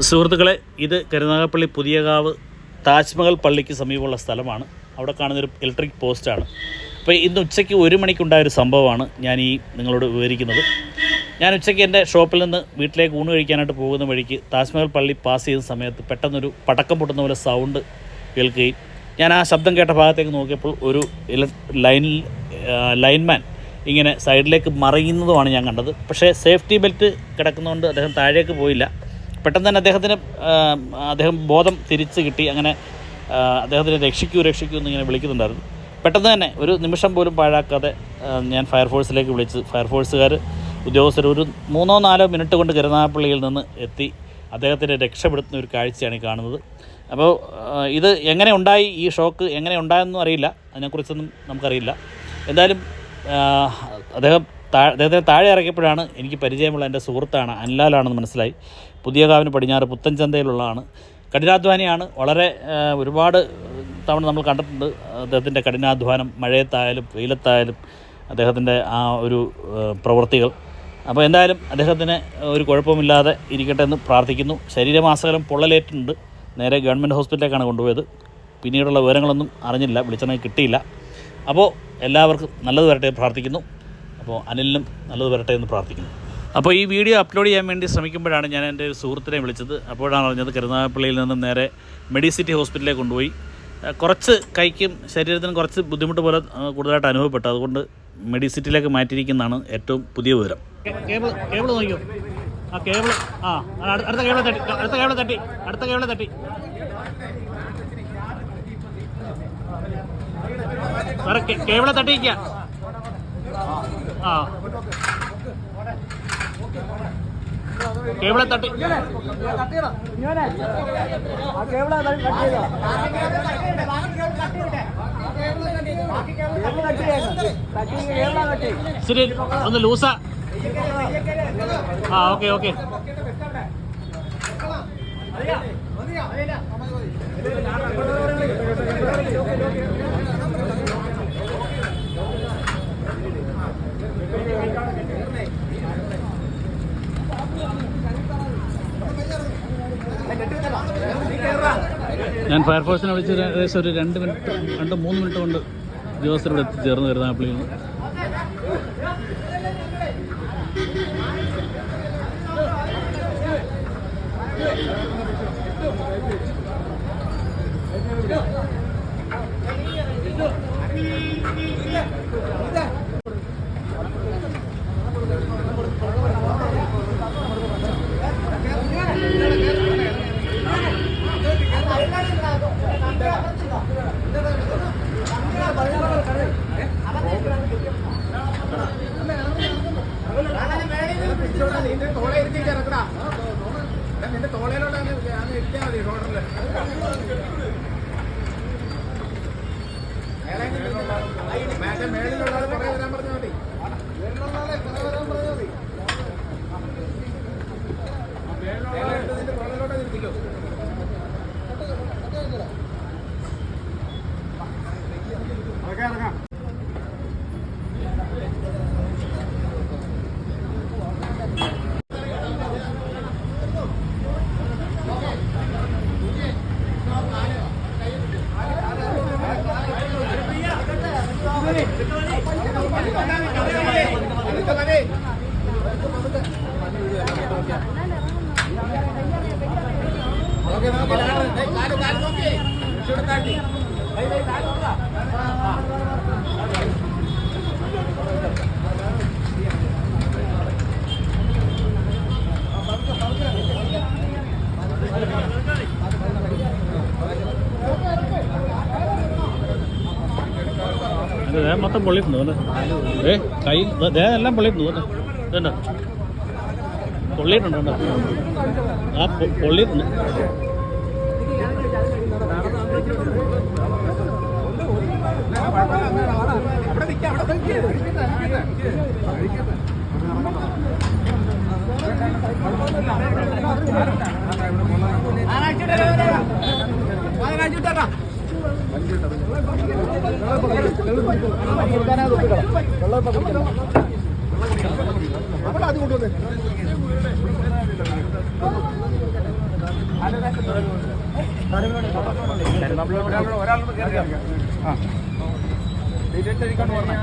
സുഹൃത്തുക്കളെ ഇത് കരുനാഗപ്പള്ളി പുതിയകാവ് താജ്മഹൽ പള്ളിക്ക് സമീപമുള്ള സ്ഥലമാണ്. അവിടെ കാണുന്നൊരു ഇലക്ട്രിക് പോസ്റ്റാണ് അപ്പോൾ ഇന്ന് ഉച്ചയ്ക്ക് ഒരു മണിക്കുണ്ടായ ഒരു സംഭവമാണ് ഞാൻ ഈ നിങ്ങളോട് വിവരിക്കുന്നത്. ഞാൻ ഉച്ചയ്ക്ക് എന്റെ ഷോപ്പിൽ നിന്ന് വീട്ടിലേക്ക് ഊണ് കഴിക്കാനായിട്ട് പോകുന്ന വഴിക്ക് താജ്മഹൽ പള്ളി പാസ് ചെയ്യുന്ന സമയത്ത് പെട്ടെന്നൊരു പടക്കം പൊട്ടുന്ന പോലെ സൗണ്ട് കേൾക്കുകയും ഞാൻ ആ ശബ്ദം കേട്ട ഭാഗത്തേക്ക് നോക്കിയപ്പോൾ ഒരു ലൈൻ ലൈൻമാൻ ഇങ്ങനെ സൈഡിലേക്ക് മറിയുന്നതുമാണ് ഞാൻ കണ്ടത്. പക്ഷേ സേഫ്റ്റി ബെൽറ്റ് കിടക്കുന്നതുകൊണ്ട് അദ്ദേഹം താഴേക്ക് പോയില്ല. പെട്ടെന്ന് തന്നെ അദ്ദേഹത്തിന് അദ്ദേഹം ബോധം തിരിച്ച് കിട്ടി. അങ്ങനെ അദ്ദേഹത്തിനെ രക്ഷിക്കൂ രക്ഷിക്കൂ എന്ന് ഇങ്ങനെ വിളിക്കുന്നുണ്ടായിരുന്നു. പെട്ടെന്ന് തന്നെ ഒരു നിമിഷം പോലും പാഴാക്കാതെ ഞാൻ ഫയർഫോഴ്സിലേക്ക് വിളിച്ച് ഫയർഫോഴ്സുകാർ ഉദ്യോഗസ്ഥർ ഒരു മൂന്നോ നാലോ മിനിറ്റ് കൊണ്ട് കരുനാഗപ്പള്ളിയിൽ നിന്ന് എത്തി അദ്ദേഹത്തിനെ രക്ഷപ്പെടുത്തുന്ന ഒരു കാഴ്ചയാണ് ഈ കാണുന്നത്. അപ്പോൾ ഇത് എങ്ങനെ ഉണ്ടായി? ഈ ഷോക്ക് എങ്ങനെ ഉണ്ടായെന്നും അറിയില്ല. അതിനെക്കുറിച്ചൊന്നും നമുക്കറിയില്ല. എന്തായാലും അദ്ദേഹം താഴെ അദ്ദേഹത്തിന് താഴെ ഇറക്കിയപ്പോഴാണ് എനിക്ക് പരിചയമുള്ള എന്റെ സുഹൃത്താണ് അൻലാലാണെന്ന് മനസ്സിലായി. പുതിയ കാവിന് പടിഞ്ഞാറ് പുത്തൻചന്തയിലുള്ളതാണ് കഠിനാധ്വാനിയാണ്. വളരെ ഒരുപാട് തവണ നമ്മൾ കണ്ടിട്ടുണ്ട്. അദ്ദേഹത്തിന്റെ കഠിനാധ്വാനം മഴയത്തായാലും വെയിലത്തായാലും അദ്ദേഹത്തിന്റെ ആ ഒരു പ്രവൃത്തികൾ. അപ്പോൾ എന്തായാലും അദ്ദേഹത്തിന് ഒരു കുഴപ്പമില്ലാതെ ഇരിക്കട്ടെ എന്ന് പ്രാർത്ഥിക്കുന്നു. ശരീരമാസകലം പൊള്ളലേറ്റുണ്ട് നേരെ ഗവൺമെന്റ് ഹോസ്പിറ്റലിലേക്കാണ് കൊണ്ടുപോയത്. പിന്നീടുള്ള വിവരങ്ങളൊന്നും അറിഞ്ഞില്ല. വിളിച്ചെങ്കിൽ കിട്ടിയില്ല. അപ്പോൾ എല്ലാവർക്കും നല്ലത് വരട്ടെ പ്രാർത്ഥിക്കുന്നു. അപ്പോൾ അനിലിനും നല്ലത് വരട്ടെ എന്ന് പ്രാർത്ഥിക്കുന്നു. അപ്പോൾ ഈ വീഡിയോ അപ്ലോഡ് ചെയ്യാൻ വേണ്ടി ശ്രമിക്കുമ്പോഴാണ് ഞാൻ എന്റെ ഒരു സുഹൃത്തിനെ വിളിച്ചത്. അപ്പോഴാണ് അറിഞ്ഞത് കരുനാഗപ്പള്ളിയിൽ നിന്നും നേരെ മെഡിസിറ്റി ഹോസ്പിറ്റലിലേക്ക് കൊണ്ടുപോയി. കുറച്ച് കൈക്കും ശരീരത്തിനും കുറച്ച് ബുദ്ധിമുട്ട് പോലെ കൂടുതലായിട്ട് അനുഭവപ്പെട്ടു. അതുകൊണ്ട് മെഡിസിറ്റിയിലേക്ക് മാറ്റിയിരിക്കുന്നതാണ് ഏറ്റവും പുതിയ വിവരം. കേബിൾ നോക്കിയോ? ആ ആ അടുത്ത തട്ടി അടുത്ത തട്ടി അടുത്ത തട്ടി. ആ. കേബിളെ തട്ടി. ശരി ഒന്ന് ലൂസ. ആ ഓക്കെ ഓക്കെ. ഞാൻ ഫയർഫോഴ്സിനെ വിളിച്ച് ഏകദേശം ഒരു രണ്ട് മിനിറ്റ് രണ്ട് മൂന്ന് മിനിറ്റ് കൊണ്ട് ഉദ്യോഗസ്ഥരോട് എത്തിച്ചേർന്ന് കരുനാഗപ്പള്ളിയിൽ നിന്ന് നിന്റെ മേളിലുള്ള ആൾ അത് മൊത്തം പൊള്ളിയിട്ടുണ്ട് അല്ലേ ഏ കൈ ദേ എല്ലാം പൊള്ളിയിട്ടുണ്ട് കേട്ടോ ഇതുണ്ട്? പൊള്ളിയിട്ടുണ്ട് കേട്ടോ ആ പൊള്ളിയിട്ടുണ്ട്. അവിടെ നിൽക്കാം അവിടെ അത് കൊണ്ടുവന്നേ ഒരാളോട് കയറി ആ. ഡീറ്റെയിൽസ് എഴുതിക്കൊണ്ട് പറഞ്ഞേ